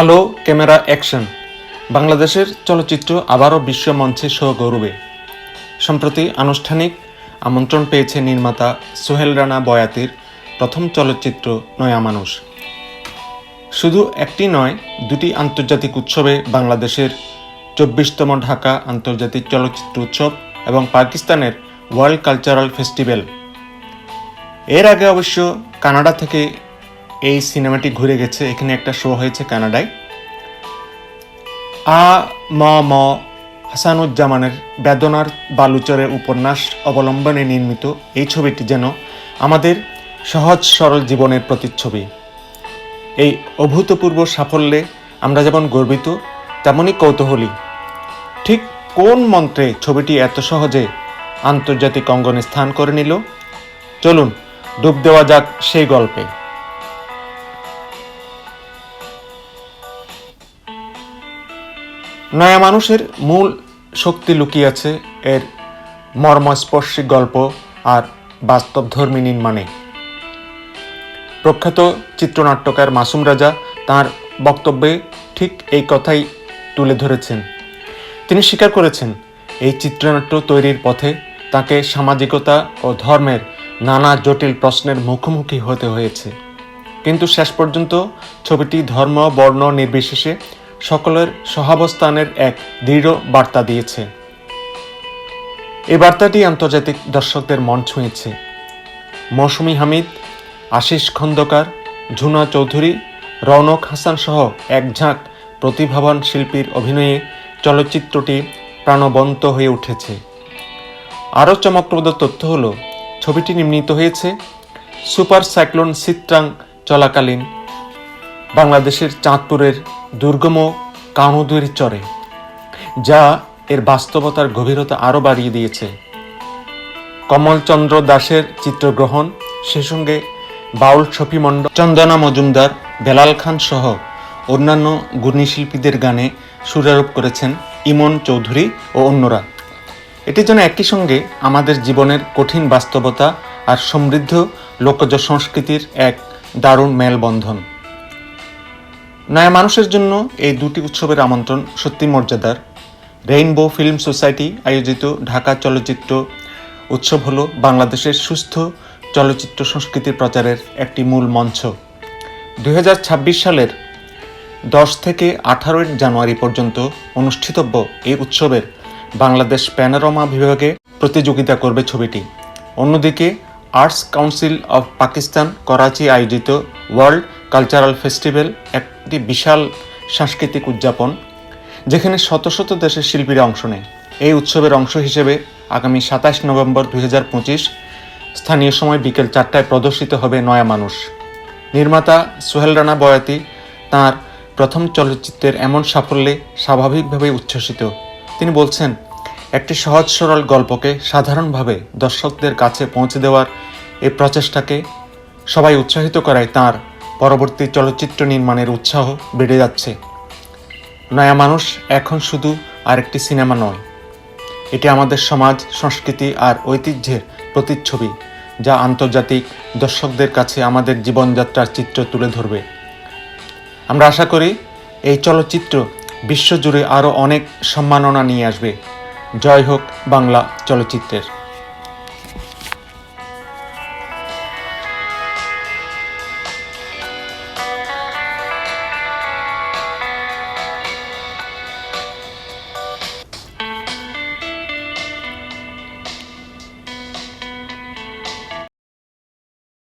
আলো, camera, action. বাংলাদেশের চলচ্চিত্র আবারও বিশ্ব মঞ্চে গৌরবে সম্প্রতি আনুষ্ঠানিক আমন্ত্রণ পেয়েছে নির্মাতা সোহেল রানা বয়াতির প্রথম চলচ্চিত্র নয়া মানুষ। শুধু একটি নয়, দুটি আন্তর্জাতিক উৎসবে বাংলাদেশের চব্বিশতম ঢাকা আন্তর্জাতিক চলচ্চিত্র উৎসব এবং পাকিস্তানের ওয়ার্ল্ড কালচারাল ফেস্টিভ্যাল। এর আগে অবশ্য কানাডা থেকে এই সিনেমাটি ঘুরে গেছে। এখানে একটা শো হয়েছে কানাডায়। আ, ম ম, হাসানুজ্জামানের বেদনার বালুচরের উপন্যাস অবলম্বনে নির্মিত এই ছবিটি যেন আমাদের সহজ, সরল জীবনের প্রতিচ্ছবি। এই অভূতপূর্ব সাফল্যে আমরা যেমন গর্বিত, তেমনই কৌতূহলী। ঠিক কোন মন্ত্রে ছবিটি এত সহজে আন্তর্জাতিক অঙ্গনে স্থান করে নিল? চলুন, ডুব দেওয়া যাক সেই গল্পে। নয়া মানুষের মূল শক্তি লুকিয়ে আছে এর মর্মস্পর্শী গল্প আর বাস্তবধর্মী নির্মাণে। প্রখ্যাত চিত্রনাট্যকার মাসুম রাজা তার বক্তব্যে ঠিক এই কথাই তুলে ধরেছেন। তিনি স্বীকার করেছেন, এই চিত্রনাট্য তৈরির পথে তাকে সামাজিকতা ও ধর্মের নানা জটিল প্রশ্নের মুখোমুখি হতে হয়েছে। কিন্তু শেষ পর্যন্ত ছবিটি ধর্ম, বর্ণ নির্বিশেষে সকলের সহাবস্থানের এক দৃঢ় বার্তা দিয়েছে। এ বার্তাটি আন্তর্জাতিক দর্শকদের মন ছুঁয়েছে। মৌসুমি হামিদ, আশিস খন্দকার, ঝুনা চৌধুরী, রৌনক হাসান সহ এক ঝাঁক প্রতিভাবান শিল্পীর অভিনয়ে চলচ্চিত্রটি প্রাণবন্ত হয়ে উঠেছে। আরও চমকপ্রদ তথ্য হল, ছবিটি নির্মিত হয়েছে সুপার সাইক্লোন সিত্রাং চলাকালীন বাংলাদেশের চাঁদপুরের দুর্গম কানুদুর চরে, যা এর বাস্তবতার গভীরতা আরও বাড়িয়ে দিয়েছে। কমলচন্দ্র দাসের চিত্রগ্রহণ, সে সঙ্গে বাউল শফি মণ্ডল চন্দনা মজুমদার, বেলাল খান সহ অন্যান্য গুণী শিল্পীদের গানে সুরারোপ করেছেন ইমন চৌধুরী ও অন্যরা। এটি যেন একই সঙ্গে আমাদের জীবনের কঠিন বাস্তবতা আর সমৃদ্ধ লোকজ সংস্কৃতির এক দারুণ মেলবন্ধন। নয়া মানুষের জন্য এই দুটি উৎসবের আমন্ত্রণ সত্যি মর্যাদার। রেইনবো ফিল্ম সোসাইটি আয়োজিত ঢাকা চলচ্চিত্র উৎসব হল বাংলাদেশের সুস্থ চলচ্চিত্র সংস্কৃতির প্রচারের একটি মূল মঞ্চ। দু হাজার ছাব্বিশ সালের দশ থেকে আঠারোই জানুয়ারি পর্যন্ত অনুষ্ঠিতব্য এই উৎসবের বাংলাদেশ প্যানোরামা বিভাগে প্রতিযোগিতা করবে ছবিটি। অন্যদিকে arts council of Pakistan Karachi আয়োজিত ওয়ার্ল্ড কালচারাল ফেস্টিভ্যাল একটি বিশাল সাংস্কৃতিক উদযাপন, যেখানে শত শত দেশের শিল্পীরা অংশ নেয়। এই উৎসবের অংশ হিসেবে আগামী সাতাশ নভেম্বর দু হাজার পঁচিশ স্থানীয় সময় বিকেল চারটায় প্রদর্শিত হবে নয়া মানুষ। নির্মাতা সোহেল রানা বয়াতি তার প্রথম চলচ্চিত্রের এমন সাফল্যে স্বাভাবিকভাবে উচ্ছ্বসিত। তিনি বলছেন, একটি সহজ সরল গল্পকে সাধারণভাবে দর্শকদের কাছে পৌঁছে দেওয়ার এই প্রচেষ্টাকে সবাই উৎসাহিত করায় তার পরবর্তী চলচ্চিত্র নির্মাণের উৎসাহ বেড়ে যাচ্ছে। নয়া মানুষ এখন শুধু আরেকটি সিনেমা নয়। এটি আমাদের সমাজ, সংস্কৃতি আর ঐতিহ্যের প্রতিচ্ছবি, যা আন্তর্জাতিক দর্শকদের কাছে আমাদের জীবনযাত্রার চিত্র তুলে ধরবে। আমরা আশা করি এই চলচ্চিত্র বিশ্বজুড়ে আরও অনেক সম্মাননা নিয়ে আসবে। জয় হোক বাংলা চলচ্চিত্রের।